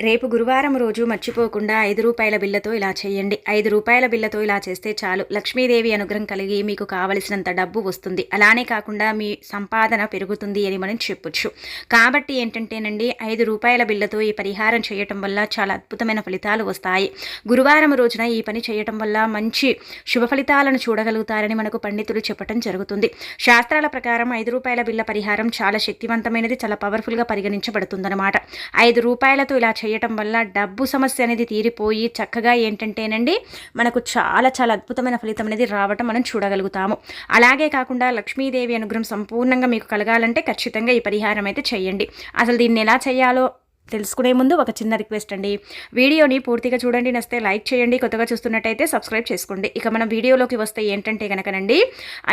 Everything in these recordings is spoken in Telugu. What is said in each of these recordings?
రేపు గురువారం రోజు మర్చిపోకుండా ఐదు రూపాయల బిల్లతో ఇలా చేయండి. ఐదు రూపాయల బిల్లతో ఇలా చేస్తే చాలు. లక్ష్మీదేవి అనుగ్రహం కలిగి మీకు కావలసినంత డబ్బు వస్తుంది. అలానే కాకుండా మీ సంపాదన పెరుగుతుంది అని మనం చెప్పొచ్చు. కాబట్టి ఏంటంటేనండి ఐదు రూపాయల బిల్లతో ఈ పరిహారం చేయటం వల్ల చాలా అద్భుతమైన ఫలితాలు వస్తాయి. గురువారం రోజున ఈ పని చేయటం వల్ల మంచి శుభ ఫలితాలను చూడగలుగుతారని మనకు పండితులు చెప్పటం జరుగుతుంది. శాస్త్రాల ప్రకారం ఐదు రూపాయల బిల్ల పరిహారం చాలా శక్తివంతమైనది చాలా పవర్ఫుల్గా పరిగణించబడుతుందన్నమాట. ఐదు రూపాయలతో ఇలా చేయటం వల్ల డబ్బు సమస్య అనేది తీరిపోయి చక్కగా ఏంటంటేనండి మనకు చాలా చాలా అద్భుతమైన ఫలితం అనేది రావటం మనం చూడగలుగుతాము. అలాగే కాకుండా లక్ష్మీదేవి అనుగ్రహం సంపూర్ణంగా మీకు కలగాలంటే ఖచ్చితంగా ఈ పరిహారం అయితే చేయండి. అసలు దీన్ని ఎలా చేయాలో తెలుసుకునే ముందు ఒక చిన్న రిక్వెస్ట్ అండి. వీడియోని పూర్తిగా చూడండి నస్తే లైక్ చేయండి కొత్తగా చూస్తున్నట్టయితే సబ్స్క్రైబ్ చేసుకోండి. ఇక మనం వీడియోలోకి వస్తే ఏంటంటే కనుకనండి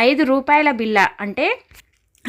ఐదు రూపాయల బిల్ల అంటే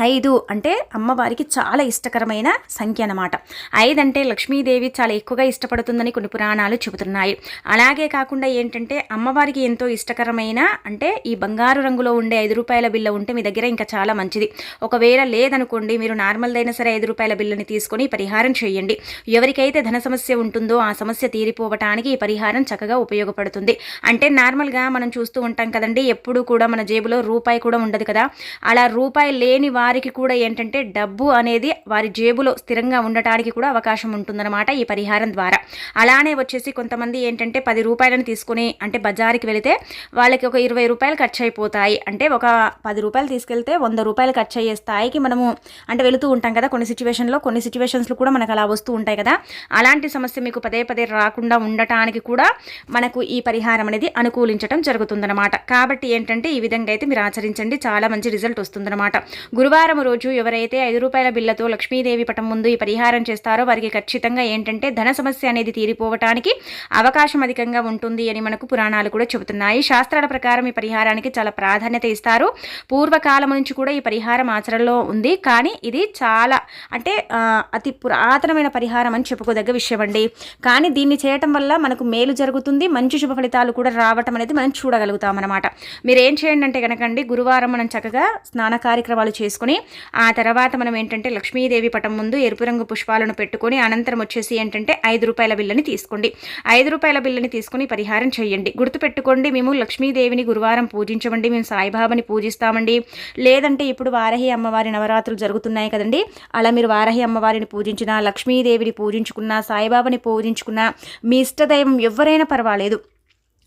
ఐదు అంటే అమ్మవారికి చాలా ఇష్టకరమైన సంఖ్య అనమాట ఐదు అంటే లక్ష్మీదేవి చాలా ఎక్కువగా ఇష్టపడుతుందని కొన్ని పురాణాలు చెబుతున్నాయి. అలాగే కాకుండా ఏంటంటే అమ్మవారికి ఎంతో ఇష్టకరమైన అంటే ఈ బంగారు రంగులో ఉండే ఐదు రూపాయల బిల్ల ఉంటే మీ దగ్గర ఇంకా చాలా మంచిది. ఒకవేళ లేదనుకోండి మీరు నార్మల్దైనా సరే ఐదు రూపాయల బిల్లని తీసుకొని పరిహారం చేయండి. ఎవరికైతే ధన సమస్య ఉంటుందో ఆ సమస్య తీరిపోవటానికి ఈ పరిహారం చక్కగా ఉపయోగపడుతుంది. అంటే నార్మల్గా మనం చూస్తూ ఉంటాం కదండి ఎప్పుడు కూడా మన జేబులో రూపాయి కూడా ఉండదు కదా. అలా రూపాయి లేని వారికి కూడా ఏంటంటే డబ్బు అనేది వారి జేబులో స్థిరంగా ఉండటానికి కూడా అవకాశం ఉంటుందన్నమాట ఈ పరిహారం ద్వారా. అలానే వచ్చేసి కొంతమంది ఏంటంటే పది రూపాయలను తీసుకుని అంటే బజారుకి వెళితే వాళ్ళకి ఒక ఇరవై రూపాయలు ఖర్చు అయిపోతాయి అంటే ఒక పది రూపాయలు తీసుకెళ్తే వంద రూపాయలు ఖర్చు అయ్యే స్థాయికి మనము అంటే వెళుతూ ఉంటాం కదా కొన్ని సిచ్యువేషన్లో. కొన్ని సిచ్యువేషన్స్లో కూడా మనకు అలా వస్తూ ఉంటాయి కదా. అలాంటి సమస్య మీకు పదే పదే రాకుండా ఉండటానికి కూడా మనకు ఈ పరిహారం అనేది అనుకూలించడం జరుగుతుందన్నమాట. కాబట్టి ఏంటంటే ఈ విధంగా అయితే మీరు ఆచరించండి. చాలా మంచి రిజల్ట్ వస్తుందన్నమాట. గురువారం రోజు ఎవరైతే ఐదు రూపాయల బిల్లతో లక్ష్మీదేవి పటం ముందు ఈ పరిహారం చేస్తారో వారికి ఖచ్చితంగా ఏంటంటే ధన సమస్య అనేది తీరిపోవటానికి అవకాశం అధికంగా ఉంటుంది అని మనకు పురాణాలు కూడా చెబుతున్నాయి. శాస్త్రాల ప్రకారం ఈ పరిహారానికి చాలా ప్రాధాన్యత ఇస్తారు. పూర్వకాలం నుంచి కూడా ఈ పరిహారం ఆచరణలో ఉంది. కానీ ఇది చాలా అంటే అతి పురాతనమైన పరిహారం అని చెప్పుకోదగ్గ విషయం అండి. కానీ దీన్ని చేయటం వల్ల మనకు మేలు జరుగుతుంది. మంచి శుభ ఫలితాలు కూడా రావటం అనేది మనం చూడగలుగుతాం అనమాట మీరు ఏం చేయండి అంటే కనుకండి గురువారం మనం చక్కగా స్నాన కార్యక్రమాలు చేసుకుని ఆ తర్వాత మనం ఏంటంటే లక్ష్మీదేవి పటం ముందు ఎరుపు రంగు పుష్పాలను పెట్టుకొని అనంతరం వచ్చేసి ఏంటంటే ఐదు రూపాయల బిల్లని తీసుకోండి. ఐదు రూపాయల బిల్లని తీసుకుని పరిహారం చేయండి. గుర్తుపెట్టుకోండి మేము లక్ష్మీదేవిని గురువారం పూజించమండి మేము సాయిబాబాని పూజిస్తామండి. లేదంటే ఇప్పుడు వారహి అమ్మవారి నవరాత్రులు జరుగుతున్నాయి కదండి. అలా మీరు వారహి అమ్మవారిని పూజించిన లక్ష్మీదేవిని పూజించుకున్న సాయిబాబాని పూజించుకున్న మీ ఇష్టదైవం ఎవరైనా పర్వాలేదు.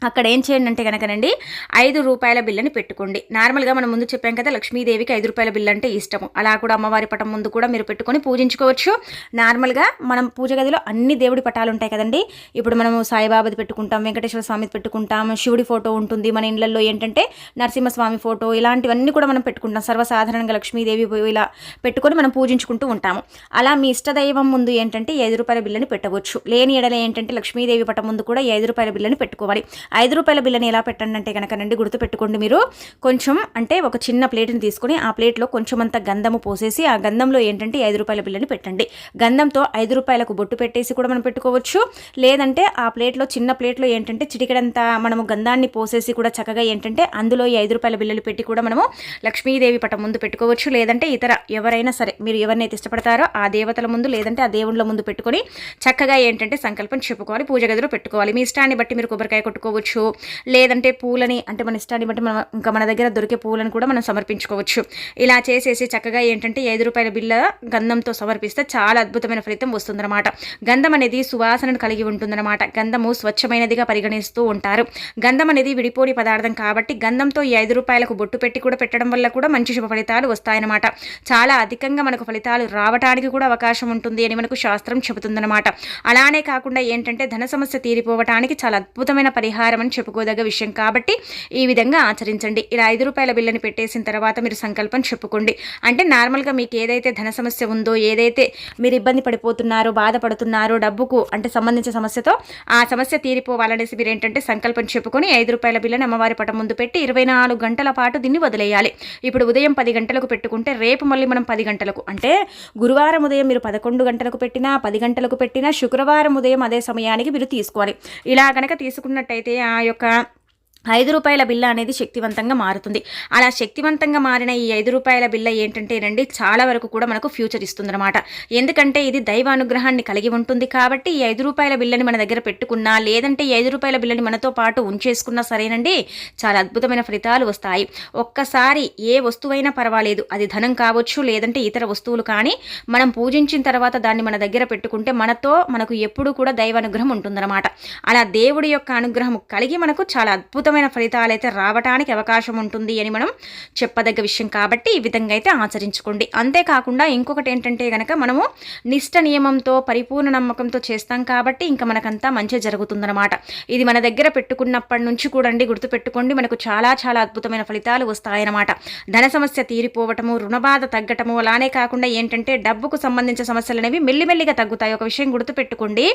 అక్కడ ఏం చేయండి అంటే కనుకనండి ఐదు రూపాయల బిల్లని పెట్టుకోండి. నార్మల్గా మనం ముందు చెప్పాం కదా లక్ష్మీదేవికి ఐదు రూపాయల బిల్లు అంటే ఇష్టము. అలా కూడా అమ్మవారి పటం ముందు కూడా మీరు పెట్టుకొని పూజించుకోవచ్చు. నార్మల్గా మనం పూజ గదిలో అన్ని దేవుడి పటాలు ఉంటాయి కదండి. ఇప్పుడు మనము సాయిబాబాది పెట్టుకుంటాం వెంకటేశ్వర స్వామిది పెట్టుకుంటాం శివుడి ఫోటో ఉంటుంది. మన ఇళ్ళలో ఏంటంటే నరసింహస్వామి ఫోటో ఇలాంటివన్నీ కూడా మనం పెట్టుకుంటాం. సర్వసాధారణంగా లక్ష్మీదేవి ఇలా పెట్టుకొని మనం పూజించుకుంటూ ఉంటాము. అలా మీ ఇష్టదైవం ముందు ఏంటంటే ఐదు రూపాయల బిల్లని పెట్టవచ్చు. లేని ఎడల ఏంటంటే లక్ష్మీదేవి పటం ముందు కూడా ఐదు రూపాయల బిల్లని పెట్టుకోవాలి. ఐదు రూపాయల బిల్లని ఎలా పెట్టండి అంటే కనుకనండి గుర్తుపెట్టుకోండి మీరు. కొంచెం అంటే ఒక చిన్న ప్లేట్ని తీసుకుని ఆ ప్లేట్లో కొంచెం అంత గంధము పోసేసి ఆ గంధంలో ఏంటంటే ఐదు రూపాయల బిల్లని పెట్టండి. గంధంతో ఐదు రూపాయలకు బొట్టు పెట్టేసి కూడా మనం పెట్టుకోవచ్చు. లేదంటే ఆ ప్లేట్లో చిన్న ప్లేట్లో ఏంటంటే చిటికడంతా మనము గంధాన్ని పోసేసి కూడా చక్కగా ఏంటంటే అందులో ఈ ఐదు రూపాయల బిల్లలు పెట్టి కూడా మనము లక్ష్మీదేవి పటం ముందు పెట్టుకోవచ్చు. లేదంటే ఇతర ఎవరైనా సరే మీరు ఎవరినైతే ఇష్టపడతారో ఆ దేవతల ముందు లేదంటే ఆ దేవుళ్ళ ముందు పెట్టుకొని చక్కగా ఏంటంటే సంకల్పం చెప్పుకోవాలి పూజ గదిలో పెట్టుకోవాలి. మీ ఇష్టాన్ని బట్టి మీరు కొబ్బరికాయ కొట్టుకోవచ్చు చేసుకోవచ్చు. లేదంటే పూలని అంటే మన ఇష్టాన్ని బట్టి మనం ఇంకా మన దగ్గర దొరికే పూలను కూడా మనం సమర్పించుకోవచ్చు. ఇలా చేసేసి చక్కగా ఏంటంటే ఐదు రూపాయల బిల్ల గంధంతో సమర్పిస్తే చాలా అద్భుతమైన ఫలితం వస్తుందన్నమాట. గంధం అనేది సువాసనను కలిగి ఉంటుందన్నమాట. గంధము స్వచ్ఛమైనదిగా పరిగణిస్తూ ఉంటారు. గంధం అనేది విడిపోని పదార్థం కాబట్టి గంధంతో ఈ ఐదు రూపాయలకు బొట్టు పెట్టి కూడా పెట్టడం వల్ల కూడా మంచి శుభ ఫలితాలు వస్తాయన్నమాట. చాలా అధికంగా మనకు ఫలితాలు రావటానికి కూడా అవకాశం ఉంటుంది అని మనకు శాస్త్రం చెబుతుందన్నమాట. అలానే కాకుండా ఏంటంటే ధన సమస్య తీరిపోవటానికి చాలా అద్భుతమైన పరిహారం పరిహారం అని చెప్పుకోదగ్గ విషయం కాబట్టి ఈ విధంగా ఆచరించండి. ఇలా ఐదు రూపాయల బిల్లని పెట్టేసిన తర్వాత మీరు సంకల్పం చెప్పుకోండి. అంటే నార్మల్గా మీకు ఏదైతే ధన సమస్య ఉందో ఏదైతే మీరు ఇబ్బంది పడిపోతున్నారో బాధపడుతున్నారో డబ్బుకు అంటే సంబంధించిన సమస్యతో ఆ సమస్య తీరిపోవాలనేసి మీరు ఏంటంటే సంకల్పం చెప్పుకొని ఐదు రూపాయల బిల్లని అమ్మవారి పటం ముందు పెట్టి ఇరవై నాలుగు గంటల పాటు దీన్ని వదిలేయాలి. ఇప్పుడు ఉదయం పది గంటలకు పెట్టుకుంటే రేపు మళ్ళీ మనం పది గంటలకు అంటే గురువారం ఉదయం మీరు పదకొండు గంటలకు పెట్టినా పది గంటలకు పెట్టినా శుక్రవారం ఉదయం అదే సమయానికి మీరు తీసుకోవాలి. ఇలా కనుక తీసుకున్నట్టయితే ఆ యొక్క ఐదు రూపాయల బిల్ల అనేది శక్తివంతంగా మారుతుంది. అలా శక్తివంతంగా మారిన ఈ ఐదు రూపాయల బిల్ల ఏంటంటేనండి చాలా వరకు కూడా మనకు ఫ్యూచర్ ఇస్తుందన్నమాట. ఎందుకంటే ఇది దైవానుగ్రహాన్ని కలిగి ఉంటుంది కాబట్టి ఈ ఐదు రూపాయల బిల్లని మన దగ్గర పెట్టుకున్నా లేదంటే ఈ ఐదు రూపాయల బిల్లని మనతో పాటు ఉంచేసుకున్నా సరేనండి చాలా అద్భుతమైన ఫలితాలు వస్తాయి. ఒక్కసారి ఏ వస్తువైనా పర్వాలేదు అది ధనం కావచ్చు లేదంటే ఇతర వస్తువులు కానీ మనం పూజించిన తర్వాత దాన్ని మన దగ్గర పెట్టుకుంటే మనతో మనకు ఎప్పుడూ కూడా దైవానుగ్రహం ఉంటుందన్నమాట. అలా దేవుడి యొక్క అనుగ్రహం కలిగి మనకు చాలా అద్భుతం అద్భుతమైన ఫలితాలు అయితే రావడానికి అవకాశం ఉంటుంది అని మనం చెప్పదగ్గ విషయం కాబట్టి ఈ విధంగా అయితే ఆచరించుకోండి. అంతేకాకుండా ఇంకొకటి ఏంటంటే కనుక మనము నిష్ట నియమంతో పరిపూర్ణ నమ్మకంతో చేస్తాం కాబట్టి ఇంకా మనకంతా మంచి జరుగుతుందన్నమాట. ఇది మన దగ్గర పెట్టుకున్నప్పటి నుంచి కూడండి గుర్తుపెట్టుకోండి మనకు చాలా చాలా అద్భుతమైన ఫలితాలు వస్తాయన్నమాట. ధన సమస్య తీరిపోవటము రుణబాధ తగ్గటము అలానే కాకుండా ఏంటంటే డబ్బుకు సంబంధించిన సమస్యలు అనేవి మెల్లిమెల్లిగా తగ్గుతాయి. ఒక విషయం గుర్తుపెట్టుకోండి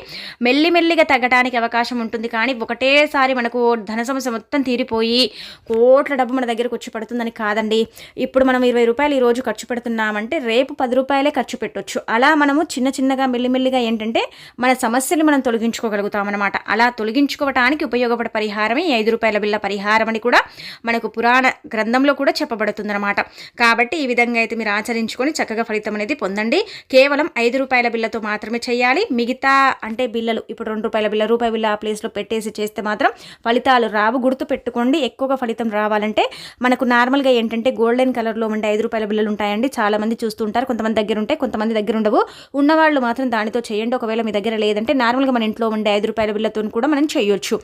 మెల్లిమెల్లిగా తగ్గడానికి అవకాశం ఉంటుంది. కానీ ఒకటేసారి మనకు ధన సమస్య మొత్తం తీరిపోయి కోట్ల డబ్బు మన దగ్గరకు వచ్చి పడుతుందని కాదండి. ఇప్పుడు మనం ఇరవై రూపాయలు ఈరోజు ఖర్చు పెడుతున్నామంటే రేపు పది రూపాయలే ఖర్చు పెట్టొచ్చు. అలా మనము చిన్న చిన్నగా మెల్లిమెల్లిగా ఏంటంటే మన సమస్యలు మనం తొలగించుకోగలుగుతాం అనమాట అలా తొలగించుకోవటానికి ఉపయోగపడే పరిహారమే ఐదు రూపాయల బిల్ల పరిహారం అని కూడా మనకు పురాణ గ్రంథంలో కూడా చెప్పబడుతుందన్నమాట. కాబట్టి ఈ విధంగా అయితే మీరు ఆచరించుకొని చక్కగా ఫలితం అనేది పొందండి. కేవలం ఐదు రూపాయల బిల్లతో మాత్రమే చేయాలి. మిగతా అంటే బిల్లలు ఇప్పుడు రెండు రూపాయల బిల్ల రూపాయి బిల్ల ఆ ప్లేస్లో పెట్టేసి చేస్తే మాత్రం ఫలితాలు రావు. గుర్తు పెట్టుకోండి. ఎక్కువగా ఫలితం రావాలంటే మనకు నార్మల్గా ఏంటంటే గోల్డెన్ కలర్లో ఉండే ఐదు రూపాయల బిల్లలు ఉంటాయండి. చాలామంది చూస్తుంటారు చూస్తూ ఉంటారు. కొంతమంది దగ్గర ఉంటాయి కొంతమంది దగ్గర ఉండవు. ఉన్నవాళ్ళు మాత్రం దానితో చేయండి. ఒకవేళ మీ దగ్గర లేదంటే నార్మల్గా మన ఇంట్లో ఉండే ఐదు రూపాయల బిల్లతో కూడా మనం చేయొచ్చు.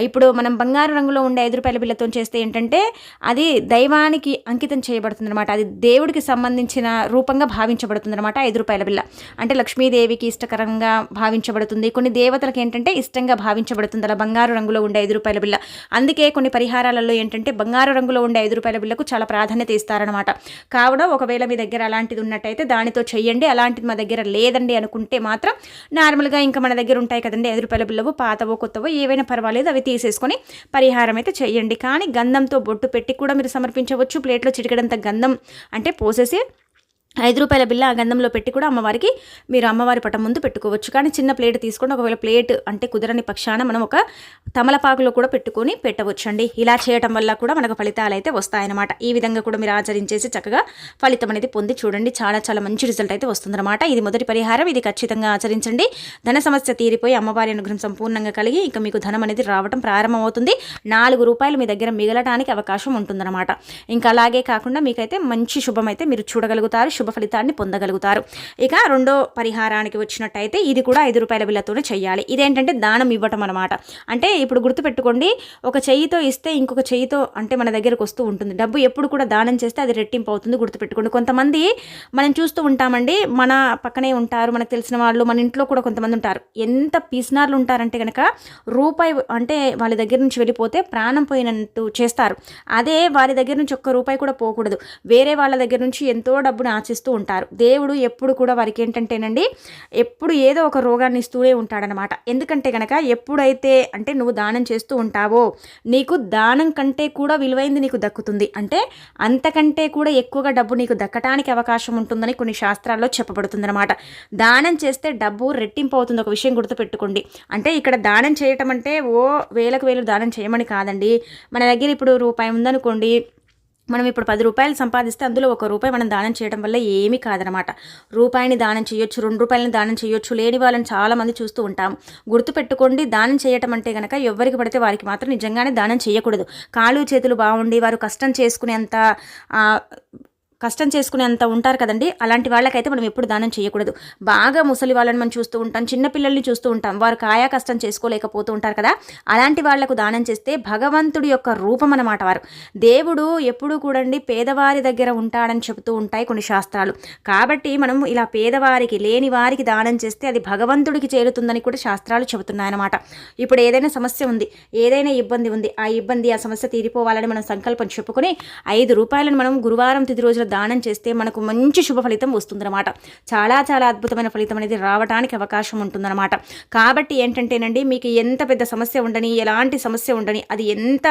ఇప్పుడు మనం బంగారు రంగులో ఉండే ఐదు రూపాయల బిల్లతో చేస్తే ఏంటంటే అది దైవానికి అంకితం చేయబడుతుంది అనమాట అది దేవుడికి సంబంధించిన రూపంగా భావించబడుతుంది అనమాట ఐదు రూపాయల బిల్ల అంటే లక్ష్మీదేవికి ఇష్టకరంగా భావించబడుతుంది. కొన్ని దేవతలకు ఏంటంటే ఇష్టంగా భావించబడుతుంది అలా బంగారు రంగులో ఉండే ఐదు రూపాయల బిల్ల అందుకే కొన్ని పరిహారాలలో ఏంటంటే బంగారు రంగులో ఉండే ఐదు రూపాయల బిల్లకు చాలా ప్రాధాన్యత ఇస్తారనమాట కావున ఒకవేళ మీ దగ్గర అలాంటిది ఉన్నట్టయితే దానితో చెయ్యండి. అలాంటిది మా దగ్గర లేదండి అనుకుంటే మాత్రం నార్మల్గా ఇంకా మన దగ్గర ఉంటాయి కదండి ఐదు రూపాయల బిల్లవు పాతవో కొత్తవో ఏవైనా పర్వాలేదు అవి తీసేసుకొని పరిహారం అయితే చెయ్యండి. కానీ గంధంతో బొట్టు పెట్టి కూడా మీరు సమర్పించవచ్చు. ప్లేట్లో చిటికడంత గంధం అంటే పోసేసి ఐదు రూపాయల బిల్ల ఆ గంధంలో పెట్టి కూడా అమ్మవారికి మీరు అమ్మవారి పటం ముందు పెట్టుకోవచ్చు. కానీ చిన్న ప్లేట్ తీసుకొని ఒకవేళ ప్లేట్ అంటే కుదరని పక్షాన మనం ఒక తమలపాకులో కూడా పెట్టుకొని పెట్టవచ్చండి. ఇలా చేయటం వల్ల కూడా మనకు ఫలితాలు అయితే వస్తాయన్నమాట. ఈ విధంగా కూడా మీరు ఆచరించేసి చక్కగా ఫలితం అనేది పొంది చూడండి. చాలా చాలా మంచి రిజల్ట్ అయితే వస్తుందన్నమాట. ఇది మొదటి పరిహారం. ఇది ఖచ్చితంగా ఆచరించండి. ధన సమస్య తీరిపోయి అమ్మవారి అనుగ్రహం సంపూర్ణంగా కలిగి ఇంకా మీకు ధనం అనేది రావడం ప్రారంభమవుతుంది. నాలుగు రూపాయలు మీ దగ్గర మిగలడానికి అవకాశం ఉంటుందన్నమాట. ఇంకా అలాగే కాకుండా మీకైతే మంచి శుభం అయితే మీరు చూడగలుగుతారు. శుభ ఫలితాన్ని పొందగలుగుతారు. ఇక రెండో పరిహారానికి వచ్చినట్టయితే ఇది కూడా ఐదు రూపాయల బిల్లతోనే చేయాలి ఇదేంటంటే దానం ఇవ్వటం అనమాట అంటే ఇప్పుడు గుర్తుపెట్టుకోండి ఒక చెయ్యితో ఇస్తే ఇంకొక చెయ్యితో అంటే మన దగ్గరకు వస్తూ ఉంటుంది. డబ్బు ఎప్పుడు కూడా దానం చేస్తే అది రెట్టింపు అవుతుంది గుర్తుపెట్టుకోండి. కొంతమంది మనం చూస్తూ ఉంటామండి మన పక్కనే ఉంటారు మనకు తెలిసిన వాళ్ళు మన ఇంట్లో కూడా కొంతమంది ఉంటారు. ఎంత పీసినార్లు ఉంటారంటే కనుక రూపాయి అంటే వాళ్ళ దగ్గర నుంచి వెళ్ళిపోతే ప్రాణం పోయినట్టు చేస్తారు. అదే వారి దగ్గర నుంచి ఒక్క రూపాయి కూడా పోకూడదు. వేరే వాళ్ళ దగ్గర నుంచి ఎంతో డబ్బును ఆలోచిస్తూ ఉంటారు. దేవుడు ఎప్పుడు కూడా వారికి ఏంటంటేనండి ఎప్పుడు ఏదో ఒక రోగాన్ని ఇస్తూనే ఉంటాడనమాట ఎందుకంటే కనుక ఎప్పుడైతే అంటే నువ్వు దానం చేస్తూ ఉంటావో నీకు దానం కంటే కూడా విలువైంది నీకు దక్కుతుంది. అంటే అంతకంటే కూడా ఎక్కువగా డబ్బు నీకు దక్కటానికి అవకాశం ఉంటుందని కొన్ని శాస్త్రాల్లో చెప్పబడుతుందన్నమాట. దానం చేస్తే డబ్బు రెట్టింపు అవుతుంది ఒక విషయం గుర్తుపెట్టుకోండి. అంటే ఇక్కడ దానం చేయటం అంటే ఓ వేలకు వేలు దానం చేయమని కాదండి. మన దగ్గర ఇప్పుడు రూపాయి ఉందనుకోండి మనం ఇప్పుడు పది రూపాయలు సంపాదిస్తే అందులో ఒక రూపాయి మనం దానం చేయడం వల్ల ఏమీ కాదనమాట. రూపాయిని దానం చేయొచ్చు రెండు రూపాయలని దానం చేయొచ్చు లేని వాళ్ళని చాలామంది చూస్తూ ఉంటాం. గుర్తుపెట్టుకోండి దానం చేయటం అంటే కనుక ఎవరికి పడితే వారికి మాత్రం నిజంగానే దానం చేయకూడదు. కాళ్ళు చేతులు బాగుండి వారు కష్టం చేసుకునేంత కష్టం చేసుకునేంత ఉంటారు కదండి? అలాంటి వాళ్ళకైతే మనం ఎప్పుడు దానం చేయకూడదు. బాగా ముసలి వాళ్ళని మనం చూస్తూ ఉంటాం చిన్నపిల్లల్ని చూస్తూ ఉంటాం వారు కాయా కష్టం చేసుకోలేకపోతూ ఉంటారు కదా? అలాంటి వాళ్ళకు దానం చేస్తే భగవంతుడి యొక్క రూపం అన్నమాట వారు. దేవుడు ఎప్పుడూ కూడండి పేదవారి దగ్గర ఉంటాడని చెబుతూ ఉంటాయి కొన్ని శాస్త్రాలు. కాబట్టి మనం ఇలా పేదవారికి లేని వారికి దానం చేస్తే అది భగవంతుడికి చేరుతుందని కూడా శాస్త్రాలు చెబుతున్నాయన్నమాట. ఇప్పుడు ఏదైనా సమస్య ఉంది ఏదైనా ఇబ్బంది ఉంది ఆ ఇబ్బంది ఆ సమస్య తీరిపోవాలని మనం సంకల్పం చెప్పుకొని ఐదు రూపాయలను మనం గురువారం తిది రోజుల దానం చేస్తే మనకు మంచి శుభ ఫలితం వస్తుందన్నమాట. చాలా చాలా అద్భుతమైన ఫలితం అనేది రావడానికి అవకాశం ఉంటుందన్నమాట. కాబట్టి ఏంటంటేనండి మీకు ఎంత పెద్ద సమస్య ఉండని ఎలాంటి సమస్య ఉండని అది ఎంత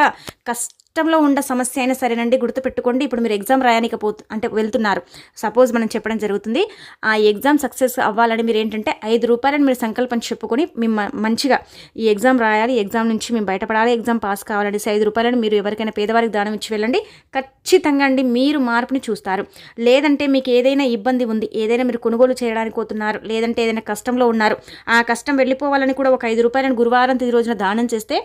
కష్ట కష్టంలో ఉన్న సమస్య అయినా సరేనండి గుర్తుపెట్టుకోండి. ఇప్పుడు మీరు ఎగ్జామ్ రాయడానికి పో అంటే వెళ్తున్నారు. సపోజ్ మనం చెప్పడం జరుగుతుంది ఆ ఎగ్జామ్ సక్సెస్ అవ్వాలని మీరు ఏంటంటే ఐదు రూపాయలని మీరు సంకల్పం చెప్పుకొని మేము మంచిగా ఈ ఎగ్జామ్ రాయాలి ఎగ్జామ్ నుంచి మేము బయటపడాలి ఎగ్జామ్ పాస్ కావాలని ఐదు రూపాయలను మీరు ఎవరికైనా పేదవారికి దానం ఇచ్చి వెళ్ళండి. ఖచ్చితంగా అండి మీరు మార్పుని చూస్తారు. లేదంటే మీకు ఏదైనా ఇబ్బంది ఉంది ఏదైనా మీరు కొనుగోలు చేయడానికి పోతున్నారు లేదంటే ఏదైనా కష్టంలో ఉన్నారు ఆ కష్టం వెళ్ళిపోవాలని కూడా ఒక ఐదు రూపాయలను గురువారం తిది రోజున దానం చేస్తే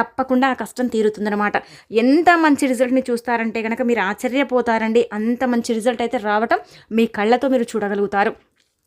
తప్పకుండా ఆ కష్టం తీరుతుందన్నమాట. ఎంత ఎంత మంచి రిజల్ట్ని చూస్తారంటే కనుక మీరు ఆశ్చర్యపోతారండి. అంత మంచి రిజల్ట్ అయితే రావటం మీ కళ్ళతో మీరు చూడగలుగుతారు.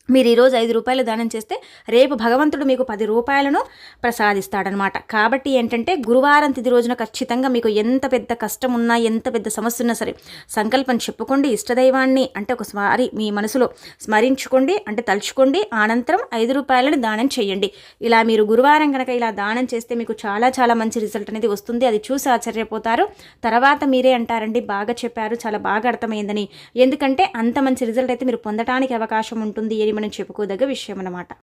మీరు ఈరోజు ఐదు రూపాయలు దానం చేస్తే రేపు భగవంతుడు మీకు పది రూపాయలను ప్రసాదిస్తాడనమాట. కాబట్టి ఏంటంటే గురువారం తిది రోజున ఖచ్చితంగా మీకు ఎంత పెద్ద కష్టం ఉన్నా ఎంత పెద్ద సమస్య ఉన్నా సరే సంకల్పం చెప్పుకోండి ఇష్టదైవాన్ని అంటే ఒకసారి మీ మనసులో స్మరించుకోండి అంటే తలుచుకోండి అనంతరం ఐదు రూపాయలను దానం చేయండి. ఇలా మీరు గురువారం కనుక ఇలా దానం చేస్తే మీకు చాలా చాలా మంచి రిజల్ట్ అనేది వస్తుంది. అది చూసి ఆశ్చర్యపోతారు. తర్వాత మీరే అంటారండి బాగా చెప్పారు చాలా బాగా అర్థమైందని. ఎందుకంటే అంత మంచి రిజల్ట్ అయితే మీరు పొందడానికి అవకాశం ఉంటుంది. ఇది మనం చెప్పుకోదగ్గ విషయం అన్నమాట